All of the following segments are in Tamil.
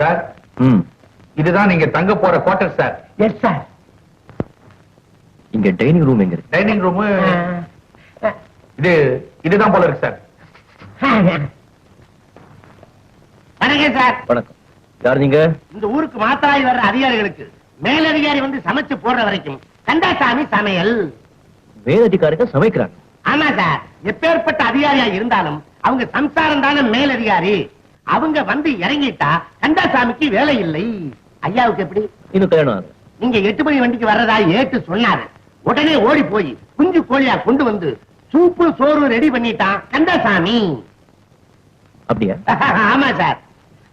சார்? இதுதான் நீங்க தங்க போற குவார்டர் சார். எஸ் சார் இங்க டைனிங் ரூம் எங்க இருக்கு? டைனிங் ரூம் இது இதுதான் போல இருக்கு சார். வணக்கம் சார். வணக்கம். யார் நீங்க? இந்த ஊருக்கு மாத்தாய் வர்ற அதிகாரிகளுக்கு மேலதிகாரி வந்து சமைச்சு போடுற வரைக்கும் கந்தாசாமி சமையல். மேலதிகாரிங்க சமைக்கிறாங்க. ஆமா சார். எப்பேற்பட்ட அதிகாரியா இருந்தாலும் அவங்க சம்சாரம் தானே மேலதிகாரி. அவங்க வந்து இறங்கிட்டா கந்தாசாமிக்கு வேலை இல்லை. ஐயாவுக்கு எப்படி? இன்னும் கல்யாணம் நீங்க எட்டு மணி வண்டிக்கு வர்றதா ஏட்டு சொன்னாரு. உடனே ஓடி போய் குஞ்சு கோழியா கொண்டு வந்து சூப்பு சோறு ரெடி பண்ணிட்டான் கந்தாசாமி. அப்படியா? ஆமா சார்.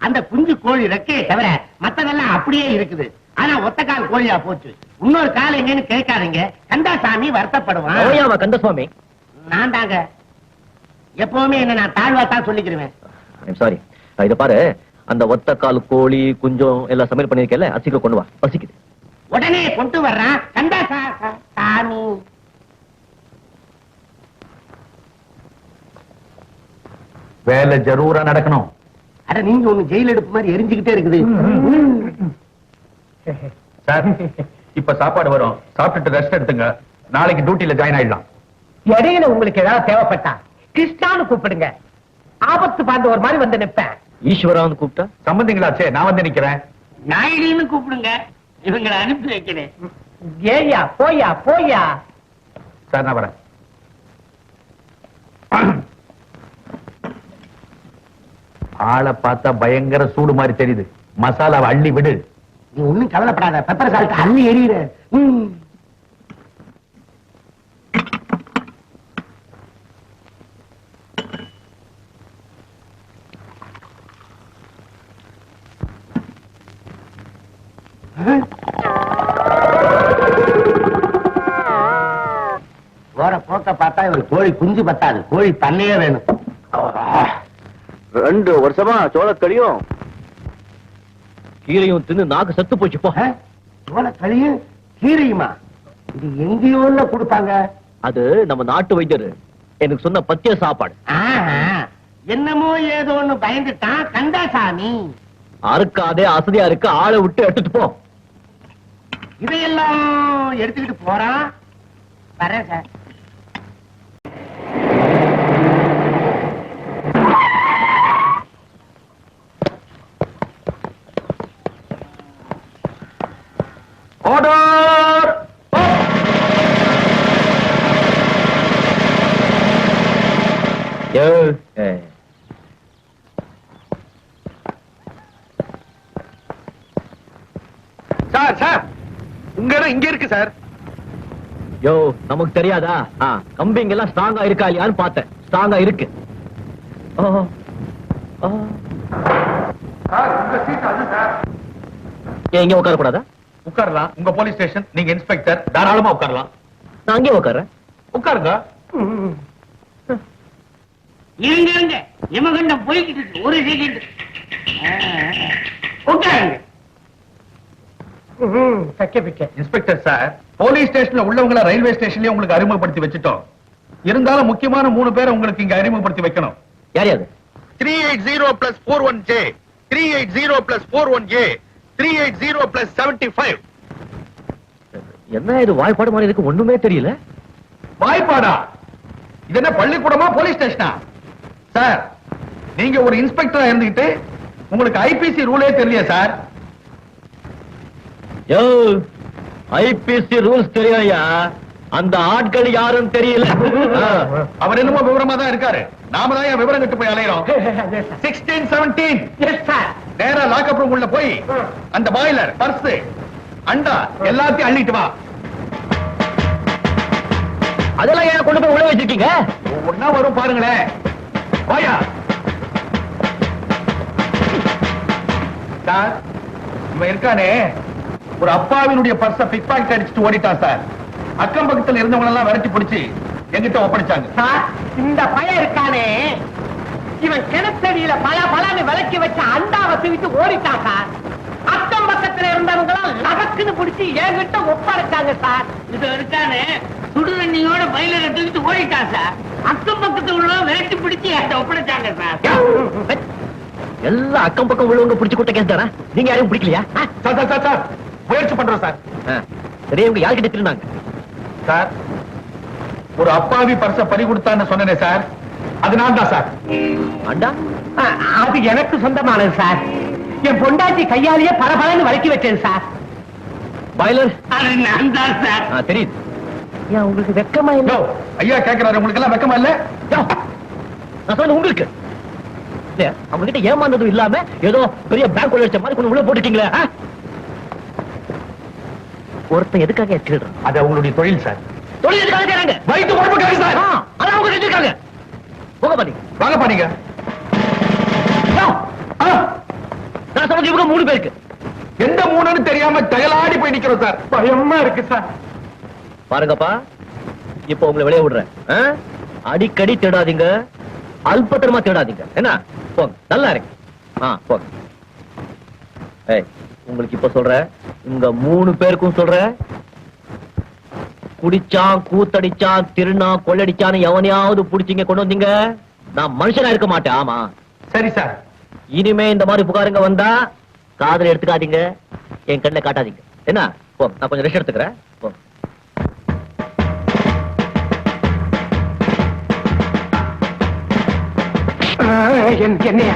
அந்த குஞ்சு கோழி ரெக்கையை தவிர மத்ததெல்லாம் அப்படியே இருக்குது. ஆனா ஒத்த கால் கோழியா போச்சு. இன்னொரு கால் எங்கன்னு கேட்காதீங்க. கந்தாசாமி வருத்தப்படுவான். ஓயாமா கந்தசுவாமி? நான் தாங்க. எப்பவுமே என்ன நான் தாழ்வா தான் சொல்லிக்கிறேன் சாரி இத பாரு. அந்த ஒத்த கால் கோழி குஞ்சம் எல்லாம் சமையல் பண்ணிருக்கல அசிக்க கொண்டு வா. பசிக்குது. உடனே கொண்டு வர்றான். கந்தாசா சா- சாமி. வேலை ஜரூரா நடக்கணும். அட நீங்க ஒண்ணு ஜெயில் எடுப்பு மாதிரி எரிஞ்சுக்கிட்டே இருக்குது. சார் இப்ப சாப்பாடு வரும். சாப்பிட்டுட்டு ரெஸ்ட் எடுத்துங்க. நாளைக்கு டியூட்டில ஜாயின் ஆயிடலாம். இடையில உங்களுக்கு ஏதாவது தேவைப்பட்டா கிருஷ்ணான்னு கூப்பிடுங்க. ஆபத்து பாண்டு ஒரு மாதிரி வந்து நிப்பேன். ஈஸ்வரான்னு கூப்பிட்டா? சம்பந்திங்களாச்சே நான் வந்து நிக்கிறேன். நாயுடின்னு கூப்பிடுங்க. இவங்களை அனுப்பி வைக்கிறேன். ஏய்யா போயா போயா சார் நான் வரேன். ஆளை பார்த்தா பயங்கர சூடு மாதிரி தெரியுது. மசாலாவை அள்ளி விடு. நீ ஒண்ணும் கவலைப்படாத. பெப்பர் சால்ட் அள்ளி எறிகிற கோழி குஞ்சு பத்தாது. கோழி தண்ணியே வேணும். ரெண்டு வருஷமா சோளக்கடியும் கீரையும் தின்னு நாக்கு செத்து போச்சு போ. சோள களியும் கீரையுமா? இது எங்கேயோல கொடுப்பாங்க. அது நம்ம நாட்டு வைத்தியர். எனக்கு சொன்ன பத்திய சாப்பாடு. என்னமோ ஏதோன்னு பயந்துட்டான். கந்தாசாமி அறுக்காதே அசதியா இருக்கு ஆளை விட்டு எடுத்துட்டு போ. இதையெல்லாம் எடுத்துக்கிட்டு போறான். வரேன் சார். ஆர்டர் சார் சார் உங்க இடம் இங்க இருக்கு சார் யோ நமக்கு தெரியாதா? கம்பிங்க எல்லாம் ஸ்ட்ராங்கா இருக்கா இல்லையான்னு பார்த்தேன். ஸ்ட்ராங்கா இருக்கு. ஏன் இங்க உட்கார கூடாதா உட்காரலாம். உங்க போலீஸ் ஸ்டேஷன் நீங்க இன்ஸ்பெக்டர் தாராளமா உட்காரலாம். நான் அங்கேயே உட்கார்றேன். உட்காருங்க. இருங்க இருங்க. இமகண்டம் போய்கிட்டு இருக்கு. ஒரு செகண்ட் உட்காருங்க. தக்க பிக்க. இன்ஸ்பெக்டர் சார் போலீஸ் ஸ்டேஷன்ல உள்ளவங்கள ரயில்வே ஸ்டேஷன்லயே உங்களுக்கு அறிமுகப்படுத்தி வச்சுட்டோம். இருந்தாலும் முக்கியமான மூணு பேரை உங்களுக்கு இங்க அறிமுகப்படுத்தி வைக்கணும். யார் யாரு? Three eight zero plus four one J three eight zero plus four one A three eight zero plus seventy five என்ன இது வாய்ப்பாடு மாதிரி இருக்கு ஒண்ணுமே தெரியல. வாய்ப்பாடா? இது என்ன பள்ளிக்கூடமா போலீஸ் ஸ்டேஷனா? சார் நீங்க ஒரு இன்ஸ்பெக்டரா இருந்துகிட்டு உங்களுக்கு ஐபிசி ரூலே தெரியலையா சார்? ஐபிசி ரூல்ஸ் தெரியும்யா அந்த ஆட்கள் யாரும் தெரியல. அவர் என்னமோ விவரமா தான் இருக்காரு. நாம தான் ஏன் விவரம் கட்டு போய் அலையிறோம். சிக்ஸ்டீன் செவன்டீன் நேரா லாக்அப் ரூம் உள்ள போய் அந்த பாய்லர் பர்ஸ் அண்டா எல்லாத்தையும் அள்ளிட்டு வா. அதெல்லாம் ஏன் கொண்டு போய் உள்ள வச்சிருக்கீங்க? ஒன்னா வரும் பாருங்களேன். வாயா சார் இவன் இருக்கானே. ஒரு அப்பாவினுடைய பர்ஸ பிக் பாக்கெட் அடிச்சுட்டு ஓடிட்டான் சார். அக்கம் பக்கத்துல இருந்தவங்க எல்லாம் விரட்டி பிடிச்சு எங்கிட்ட ஒப்படைச்சாங்க. சார் இந்த பையன் இருக்கானே? இவன் கிணத்தடியில பல பலன்னு விளக்கி வச்ச அண்டாவை தூக்கிட்டு ஓடிட்டான் சார். அக்கம் பக்கத்துல இருந்தவங்க எல்லாம் லகக்குன்னு பிடிச்சி என்கிட்ட ஒப்படைச்சாங்க சார். இது இருக்கானே சுடு தண்ணியோட பயில தூக்கிட்டு ஓடிட்டான் சார். அக்கம் பக்கத்துல உள்ள விரட்டி பிடிச்சி என்கிட்ட ஒப்படைச்சாங்க சார். எல்லாம் அக்கம் பக்கம் உள்ளவங்க பிடிச்சு கூட்ட தானே? நீங்க யாரையும் பிடிக்கலையா? ஆ? சார் சார் சார் சார் முயற்சி பண்றோம் சார். சரி இவங்க யார்கிட்ட திருநாங்க சார் ஒரு அப்பாவி பர்ச பறி கொடுத்தான்னு சொன்னேனே சார். அது நான் தான் சார். அண்டா அது எனக்கு சொந்தமானது சார். என் பொண்டாட்டி கையாலேயே பளபளன்னு வளக்கி வச்சேன் சார். பாய்லர்? நான் தான் சார். தெரியுது. ஏன் உங்களுக்கு வெக்கமா யோ, ஐயா கேக்குறாரு உங்களுக்கு எல்லாம் வெக்கமா இல்ல? நான் சொன்ன உங்களுக்கு. இல்ல, அவங்க கிட்ட ஏமாந்ததும் இல்லாம ஏதோ பெரிய பேங்க் உள்ள வச்ச மாதிரி கொண்டு உள்ள போட்டுட்டீங்களே? ஒருத்தன் எதுக்காக திருடுறான் அது உங்களுடைய தொழில் சார். தொழில் எதுக்காக செய்றாங்க? வயிற்று குழம்புக்காக சார். அதான் அவங்க செஞ்சிருக்காங்க போக பாத்தீங்க வாங்க பாருங்க நான் சொன்னது இவங்க மூணு பேருக்கு. எந்த மூணுன்னு தெரியாம தகலாடி போய் நிக்கிறோம் சார். பயமா இருக்கு சார். பாருங்கப்பா இப்போ உங்களை வெளியே விடுறேன்? அடிக்கடி தேடாதீங்க. அல்பத்திரமா தேடாதீங்க. என்ன? போங்க நல்லா இருக்கு. ஆ போங்க. ஏய் உங்களுக்கு இப்ப சொல்றேன். உங்க மூணு பேருக்கும் சொல்றேன். குடிச்சான் கூத்தடிச்சான் திருநா கொள்ளடிச்சான்னு எவனையாவது புடிச்சீங்க கொண்டு வந்தீங்க. நான் மனுஷனா இருக்க மாட்டேன் ஆமா. சரி சார். இனிமே இந்த மாதிரி புகாருங்க வந்தா காதுல எடுத்துக்காதீங்க. என் கண்ணில் காட்டாதீங்க. என்ன? போங்க நான் கொஞ்சம் ரெஸ்ட் எடுத்துக்கிறேன். போங்க என்னையா?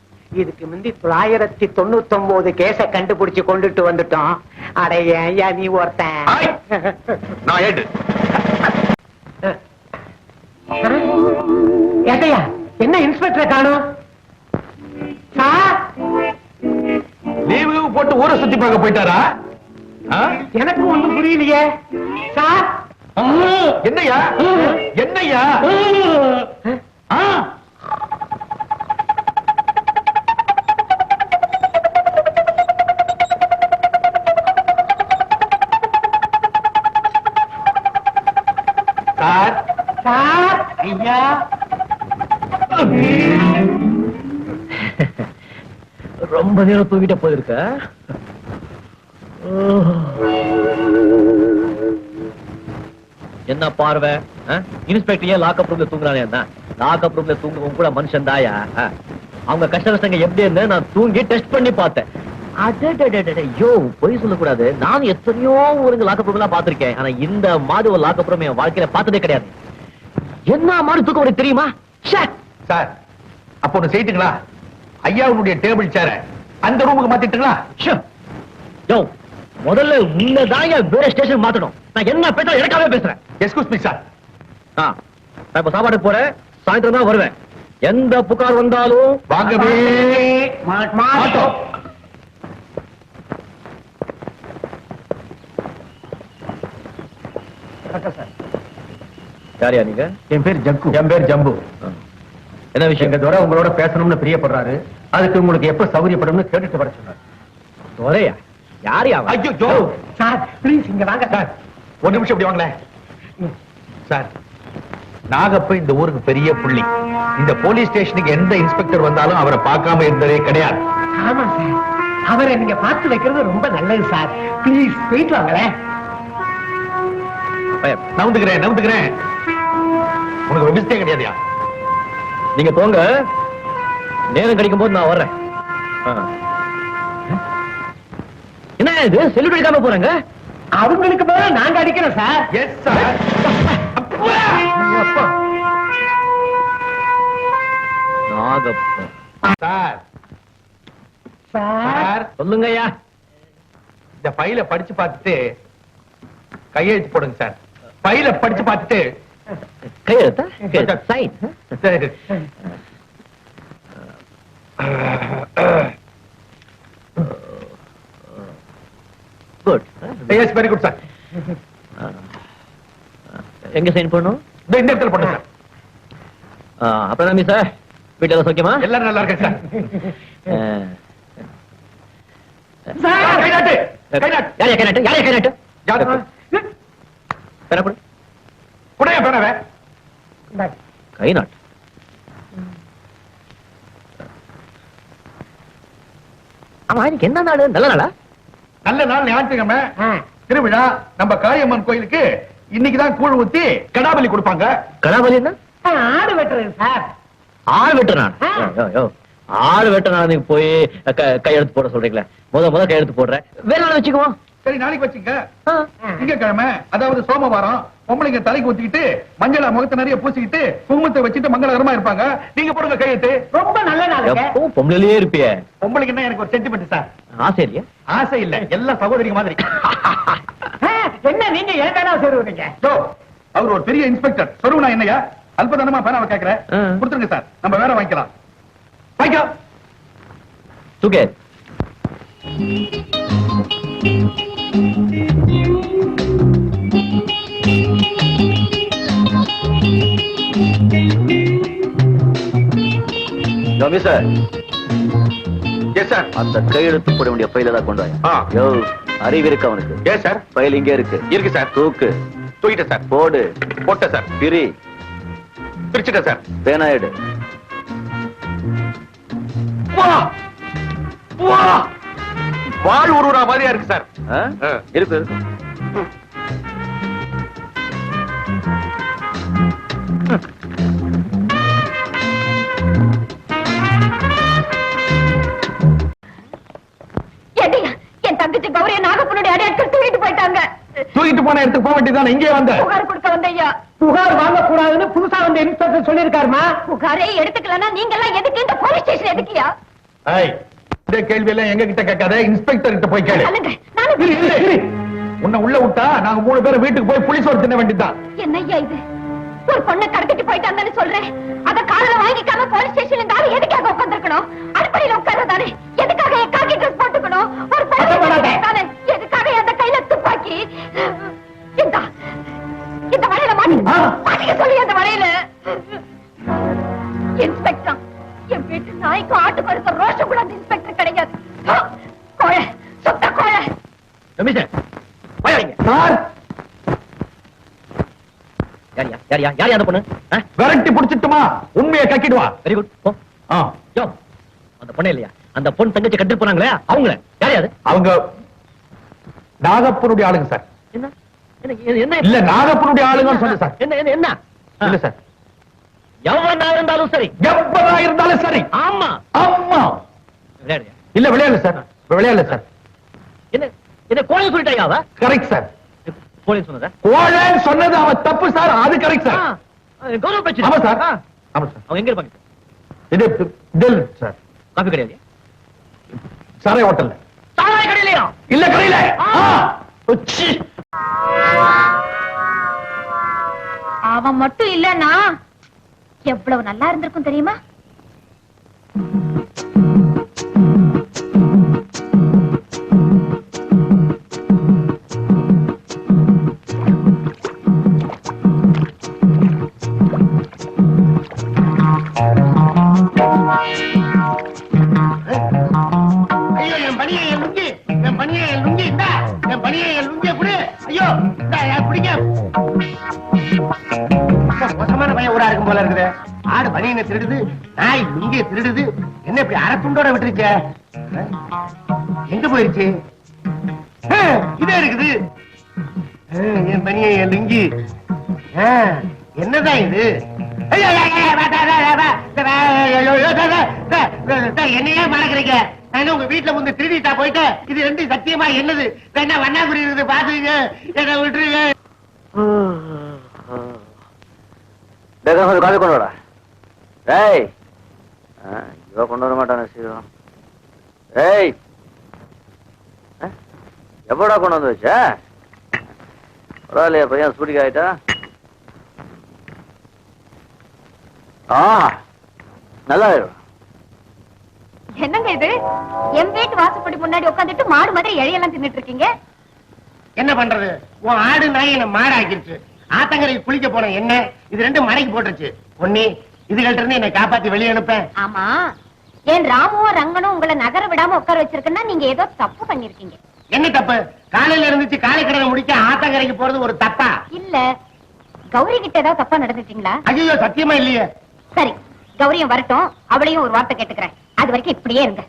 இதுக்கு முந்தி தொள்ளாயிரத்தி தொண்ணூத்தி ஒன்பது கேஸ கண்டுபிடிச்சு கொண்டுட்டு வந்துட்டோம். அட ஏன்யா நீ ஒருத்தன்? ஏட்டையா என்ன இன்ஸ்பெக்டரை காணும்? லீவு போட்டு ஊரை சுத்தி பார்க்க போயிட்டாரா? எனக்கு ஒண்ணும் புரியலையே. சார்? என்னய்யா? என்னய்யா? ரொம்ப நேரம் தூங்கிட்ட போயிருக்க? என்ன பார்வை? இன்ஸ்பெக்டர் ஏன் லாக்அப் ரூம்ல தூங்குறானே என்ன? லாக்அப் ரூம்ல தூங்குறவங்க கூட மனுஷன் தாயா? அவங்க கஷ்ட கஷ்டங்க எப்படி இருந்து நான் தூங்கி டெஸ்ட் பண்ணி பார்த்தேன். ஐயோ பொய் சொல்லக்கூடாது. நான் எத்தனையோ ஊருங்க லாக்அப் ரூம் எல்லாம் பார்த்திருக்கேன். ஆனா இந்த மாதிரி ஒரு லாக்அப் ரூம் என் வாழ்க்கையில பார்த்ததே கிடையாது. என்ன மாதிரி தூக்கம் தெரியுமா? ச்சே! சார். அப்போ ஒண்ணு செய்துங்களா? ஐயாவுடைய டேபிள் சேர அந்த ரூமுக்கு மாத்திட்டுங்களா? ஷோ! யோ, முதல்ல உன்னதான் என் வேற ஸ்டேஷன் மாத்தணும். நான் என்ன பேச எனக்காவே பேசுறேன். எஸ்கூஸ் மீ சார் ஆ, நான் இப்ப சாப்பாடுக்கு போறேன். சாயந்தரம் தான் வருவேன். எந்த புகார் வந்தாலும் வாங்கவே மாட்டோம். யாரியா நீங்க? என் பேர் ஜக்கு. என் பேர் ஜம்பு. என்ன விஷயம்? துரை உங்களோட பேசணும்னு பிரியப்படுறாரு. அதுக்கு உங்களுக்கு எப்ப சௌகரியப்படும்னு கேட்டுட்டு வர சொன்னார். துரையா? அவன்? ஐயோ ஜோ சார் ப்ளீஸ் இங்க வாங்க. சார் ஒரு நிமிஷம் இப்படி வாங்களேன். சார் நாகப்ப இந்த ஊருக்கு பெரிய புள்ளி. இந்த போலீஸ் ஸ்டேஷனுக்கு எந்த இன்ஸ்பெக்டர் வந்தாலும் அவரை பார்க்காம இருந்ததே கிடையாது. ஆமா சார். அவரை நீங்க பார்த்து வைக்கிறது ரொம்ப நல்லது சார். ப்ளீஸ் போயிட்டு வாங்களேன். நவுந்துக்கிறேன் நவுந்துக்கிறேன். உனக்கு ஒரு மிஸ்டேக் கிடையாதுயா? நீங்க போங்க நேரம் கிடைக்கும் போது நான் வர்றேன். என்ன இது? செல்லுபடி அடிக்காம போறாங்க? அவங்களுக்கு மேல நாங்க அடிக்கிறோம் sir yes sir Nagappan. Sir sir sir சொல்லுங்க ஐயா இந்த ஃபைல படிச்சு பார்த்துட்டு கையெழுத்து போடுங்க சார் ஃபைல படிச்சு பார்த்துட்டு கையெழுத்தா sign. Good yes very good sir எங்க சைன் பண்ணணும் இந்த இடத்துல சார் அப்புறம் சார் வீட்டுல சௌக்கியமா? எல்லாரும் நல்லா இருக்கேன் சார் ஆ. சார் கை நாட்டு. கை நாட்டு. யாரையா கை நாட்டு? யாரையா கை நாட்டு குடையா பேனவே கை நாட்டு. ஆமா இன்னைக்கு என்ன நாடு நல்ல நாளா? நல்ல நாள் ஞாயிற்றுக்கிழமை. திருவிழா நம்ம காளியம்மன் கோயிலுக்கு இன்னைக்குதான் கூழ் ஊத்தி கடாபலி கொடுப்பாங்க. கடாபலி என்ன? ஆடு வெட்டுறது சார். ஆள் வெட்டுறான் ஆ. யோ, யோ. ஆள் வெட்டுறான் நீங்க போய் க- கையெழுத்து போட சொல்றீங்களே. முத முத கையெழுத்து போடுறேன் வேற நாள் வச்சுக்குவோம். சரி நாளைக்கு வச்சுங்க. திங்கக்கிழமை அதாவது சோமவாரம் பொம்பளைங்க தலைக்கு ஊத்திக்கிட்டு மஞ்சள முகத்தை நிறைய பூசிக்கிட்டு குங்குமத்தை வச்சுட்டு மங்களகரமா இருப்பாங்க. நீங்க போடுங்க கையெழுத்து. ரொம்ப நல்ல நாளுங்க. எப்பவும் பொம்பளையிலேயே இருப்பிய. பொம்பளைக்கு என்ன எனக்கு ஒரு சென்டிமெண்ட் சார் ஆசை இல்லையா? ஆசை இல்ல. எல்லா சகோதரிங்க மாதிரி. என்ன நீங்க ஏன் தானே சொல்லுவீங்க அவர் ஒரு பெரிய இன்ஸ்பெக்டர் சொல்லுவா என்னையா? அல்பதனமா பேனாவை கேக்குறேன். கொடுத்துருங்க சார் நம்ம வேற வாங்கிக்கலாம். வாங்கிக்கோ. தூக்கே சார் எஸ் சார் அந்த கையெழுத்து போட வேண்டிய ஃபைல தான் கொண்டு ஆ. யோ அறிவு இருக்கு அவனுக்கு எஸ் சார் ஃபைல் இங்கே இருக்கு. இருக்கு சார் தூக்கு. தூக்கிட்டேன் சார் போடு. போட்டேன் சார் பிரி. பிரிச்சுட்டேன் சார் பேனா எடு. வா! வா! வாழ் உருவா மாதிரியா இருக்கு சார். இருக்கு. தங்கச்சி கௌரிய நாகப்பனுடைய அடையாட்கள் தூக்கிட்டு போயிட்டாங்க. தூக்கிட்டு போன இடத்துக்கு போக வேண்டியதானே இங்கே வந்த. புகார் கொடுக்க வந்தையா புகார் வாங்க கூடாதுன்னு புதுசா வந்து இன்ஸ்பெக்டர் சொல்லிருக்காருமா புகாரே எடுத்துக்கலன்னா நீங்க எல்லாம் எதுக்கு இந்த போலீஸ் ஸ்டேஷன் எதுக்கியா? இந்த கேள்வி எல்லாம் எங்க கிட்ட கேட்காத இன்ஸ்பெக்டர் கிட்ட போய் கேளு. உன்னை உள்ள விட்டா நாங்க மூணு பேரும் வீட்டுக்கு போய் புளிசோறு தின்ன வேண்டியதுதான் என்னய்யா இது? ஒரு பொண்ணை கடத்திட்டு போயிட்டாங்கன்னு சொல்றேன். அத காதல வாங்கிக்காம போலீஸ் ஸ்டேஷன்ல ஆளு எதுக்காக உட்கார்ந்திருக்கணும்? அடுப்படியில உட்கார்றதானே? எதுக்காக என் காக்கி ட்ரெஸ் போட்டுக்கணும்? ஒரு. தானே எதுக்காக அந்த கையில துப்பாக்கி? இந்த இந்த வலையில மாட்டி. மாட்டிக்க சொல்லி அந்த வலையில. இன்ஸ்பெக்டர். என் வீட்டு நாய்க்கும் ஆட்டுக்கு இருக்க ரோஷம் கூட அந்த இன்ஸ்பெக்டர் கிடையாது. கோழை சுத்த கோழை. ரமேஷ் போயாங்க சார் யாரியா யாரியா யாரியா அந்த பொண்ணு? விரட்டி புடிச்சிட்டுமா? உண்மையை கக்கிடுவா வெரி குட் போ. ஆ, யோ அந்த பொண்ணு இல்லையா? அந்த பொண்ணு தங்கச்சி கட்டிட்டு போனாங்களே அவங்கள. யார் அது? அவங்க நாகப்பனுடைய ஆளுங்க சார். என்ன என்ன? இல்ல நாகப்பனுடைய ஆளுங்கன்னு சொல்லு சார். என்ன என்ன என்ன? இல்ல சார். எவனா இருந்தாலும் சரி. எப்பதா இருந்தாலும் சரி. ஆமா. ஆமா. இல்ல விளையாடல சார். விளையாடல சார். என்ன என்ன கோழை சொல்லிட்டாயா அவ? Correct sir. கோழை சொன்னதா? கோழன்னு சொன்னது அவன் தப்பு சார். அது கரெக்ட் சார். கௌரவ பேச்சு ஆமா சார். ஆமா சார். அவங்க எங்க இருப்பாங்க? இது தில் சார். காபி கிடையாது சாரை ஹோட்டல்ல சாராய கடையிலையா? இல்ல கடையில. அவன் மட்டும் இல்லன்னா எவ்வளவு நல்லா இருந்திருக்கும் தெரியுமா? ஆடு திருடுது? நாய் இங்கே திருடுது? என்ன இப்படி அரை விட்டுருக்க? எங்க போயிருச்சு? இதே இருக்குது. என் பனிய என் லிங்கி. என்னதான் இது? என்னையே மறக்கிறீங்க? நான் என்ன உங்க வீட்டுல வந்து திருடிட்டா போயிட்டு இது ரெண்டு சத்தியமா என்னது? என்ன வண்ணாகுறி இருக்குது பாத்துங்க என்ன விட்டுருங்க. கொண்டு வாடா ஆ, இவ கொண்டு வர மாட்டானே டேய் ஆ, எப்படா கொண்டு வந்து வச்ச? பரவாயில்லையா பையன் சூடிக்கு ஆயிட்டா? ஆ நல்லா இருக்கும் என்னங்க இது? என் வீட்டு வாசப்படி முன்னாடி உட்காந்துட்டு மாடு மாதிரி இழையெல்லாம் தின்னுட்டு இருக்கீங்க. என்ன பண்றது? உன் ஆடு நாய் என்ன மாடாக்கிருச்சு. ஆத்தங்கரைக்கு குளிக்க போன என்ன இது ரெண்டும் மடைக்கு போட்டுருச்சு. பொன்னி இதுகள்ட்ட இருந்து என்னை காப்பாத்தி வெளியே அனுப்பேன் ஆமா. ஏன் ராமுவும் ரங்கனும் உங்களை நகர விடாம உட்கார வச்சிருக்குன்னா நீங்க ஏதோ தப்பு பண்ணிருக்கீங்க. என்ன தப்பு? காலையில இருந்துச்சு காலை கடனை முடிக்க ஆத்தங்கரைக்கு போறது ஒரு தப்பா? இல்ல. கௌரி கிட்ட ஏதாவது தப்பா நடந்துட்டீங்களா ஐயோ சத்தியமா இல்லையே. சரி கௌரியும் வரட்டும். அவளையும் ஒரு வார்த்தை கேட்டுக்கிறேன். அது வரைக்கும் இப்படியே இருங்க.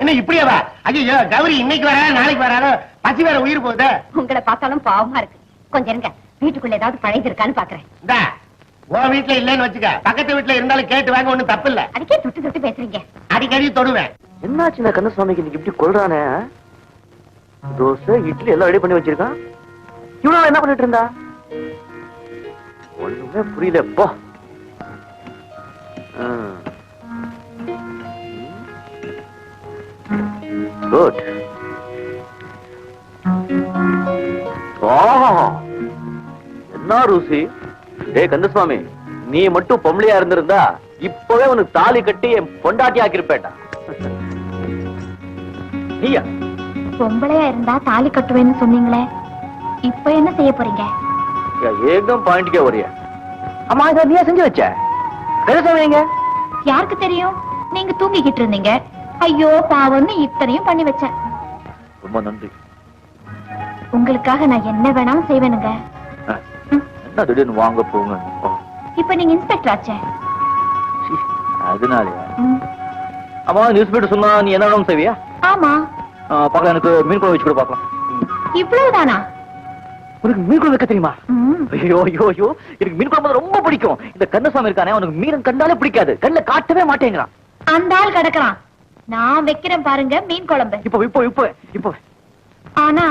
என்ன இப்படியே வா ஐயோ கௌரி இன்னைக்கு வரா நாளைக்கு வரானோ பசி வேற உயிர் போகுது. உங்களை பார்த்தாலும் பாவமா இருக்கு. கொஞ்சம் இருங்க. வீட்டுக்குள்ள ஏதாவது பழையது இருக்கான்னு பாக்குறேன் உன் வீட்டுல இல்லைன்னு வச்சுக்க. பக்கத்து வீட்டுல இருந்தாலும் கேட்டு வாங்க ஒண்ணும் தப்பு இல்ல அதுக்கே தொட்டு தொட்டு பேசுறீங்க. அடிக்கடி தொடுவேன். என்னாச்சு இந்த கந்தசுவாமிக்கு இன்னைக்கு இப்படி கொள்றானே தோசை இட்லி எல்லாம் ரெடி பண்ணி வச்சிருக்கான். இவ்வளவு என்ன பண்ணிட்டு இருந்தா? ஒண்ணுமே புரியல. போ. குட் என்ன ருசி? டேய் கந்தசுவாமி நீ மட்டும் பொம்பளையா இருந்திருந்தா இப்பவே உனக்கு தாலி கட்டி என் பொண்டாட்டி ஆக்கிருப்பேன்டா நீயா? பொம்பளையா இருந்தா தாலி கட்டுவேன்னு சொன்னீங்களே இப்ப என்ன செய்ய போறீங்க? ஏகம் பாயிண்ட்க்கே வரியா அம்மா இதை நீயா செஞ்சு வச்ச? எங்க? யாருக்கு தெரியும்? நீங்க தூங்கிக்கிட்டு இருந்தீங்க. ஐயோ பாவம்னு இத்தனையும் பண்ணி வச்சேன் ரொம்ப நன்றி. உங்களுக்காக நான் என்ன வேணாலும் செய்வேனுங்க. என்ன திடீர்னு வாங்க போங்க. இப்ப நீங்க இன்ஸ்பெக்டர் ஆச்சே. அதனாலயா? அம்மா நியூஸ் பேப்பர் சொன்னா நீ என்ன செய்வியா ஆமா. பார்க்கலாம் எனக்கு மீன் குழம்பு வச்சு கூட பார்க்கலாம். இவ்வளவுதானா? உனக்கு மீன் குழம்பு வைக்க தெரியுமா? ஐயோ ஐயோ ஐயோ. எனக்கு மீன் குழம்பு ரொம்ப பிடிக்கும். இந்த கண்ணசாமி இருக்கானே உனக்கு மீன் கண்டாலே பிடிக்காது. கண்ணுல காட்டவே மாட்டேங்கிறான். அந்த ஆள் கிடக்குறான். நான் வைக்கிறேன் பாருங்க மீன் குழம்பு. இப்போ இப்போ இப்போ இப்போ. ஆனா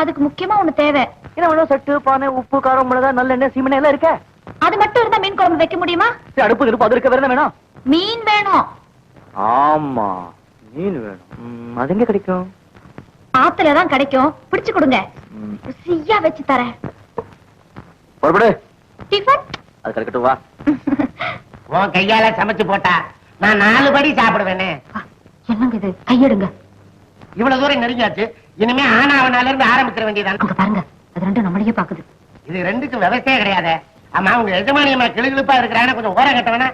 அதுக்கு முக்கியமா ஒண்ணு தேவை. என்ன வேணும் சட்டு பானை உப்பு காரம் மிளகா நல்லெண்ணெய் சீமெண்ணெய் எல்லாம் இருக்க? அது மட்டும் இருந்தா மீன் குழம்பு வைக்க முடியுமா? சரி, அடுப்பு இருப்பு அது இருக்க? வேற வேணும்? மீன் வேணும். ஆமா மீன் வேணும். அது எங்க கிடைக்கும்? ஆத்துல தான் கிடைக்கும். பிடிச்சு கொடுங்க. ருசியா வச்சு தரேன். புறப்படு. டிஃபன்? அது கிடைக்கட்டும் வா. உன் கையால சமைச்சு போட்டா நான் நாலு படி சாப்பிடுவேனே. என்னங்க இது? கையெடுங்க. இவ்வளவு தூரம் நெருங்கியாச்சு. இனிமே ஆனாவனால இருந்து ஆரம்பிச்சிட வேண்டியதான் அங்க பாருங்க. அது ரெண்டும் நம்மளையே பாக்குது. இது ரெண்டுக்கும் விவசாயம் கிடையாது. ஆமா உங்க எஜமானியம்மா கிளுகிழுப்பா இருக்கிறான? கொஞ்சம் ஓரம் கட்டவனா?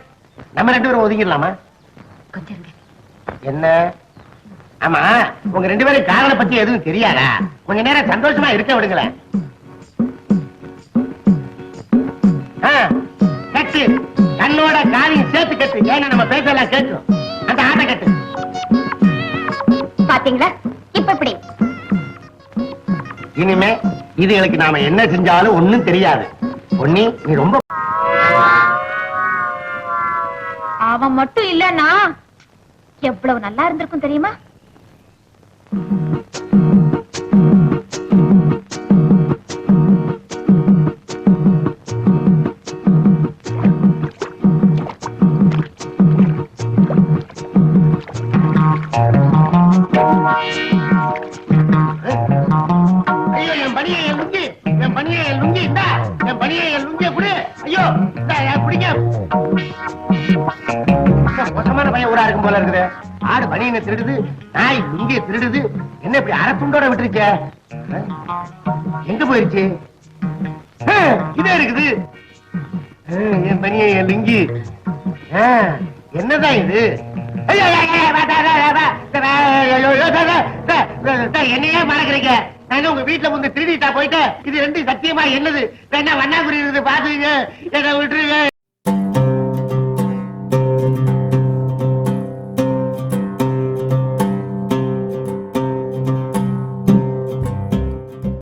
நம்ம ரெண்டு பேரும் ஒதுங்கிடலாமா? கொஞ்சம் என்ன? ஆமா உங்க ரெண்டு பேரும் காதலை பத்தி எதுவும் தெரியாதா? கொஞ்ச நேரம் சந்தோஷமா இருக்க விடுங்களேன் கட்டு. கண்ணோட காலையும் சேர்த்து கட்டு. ஏன்னா நம்ம பேசலாம் கேட்கும். அந்த ஆட்டை கட்டு. பாத்தீங்களா? இப்ப இப்படி இனிமே இதுகளுக்கு நாம என்ன செஞ்சாலும் ஒண்ணும் தெரியாது. பொன்னி நீ ரொம்ப அவன் மட்டும் இல்லன்னா எவ்வளவு நல்லா இருந்திருக்கும் தெரியுமா? ஆடு திருடுது நாய் லுங்கிய திருடுது என்ன இப்படி அரை துண்டோட விட்டுருச்ச எங்க போயிருச்சு இதே இருக்குது என் பனிய என் லிங்கி என்னதான் இது என்னையே மறக்கிறீங்க நான் உங்க வீட்டுல வந்து திருடிட்டா போயிட்டு இது ரெண்டு சத்தியமா என்னது என்ன வண்ணா குறி இருக்குது பாத்துங்க என்ன விட்டுருங்க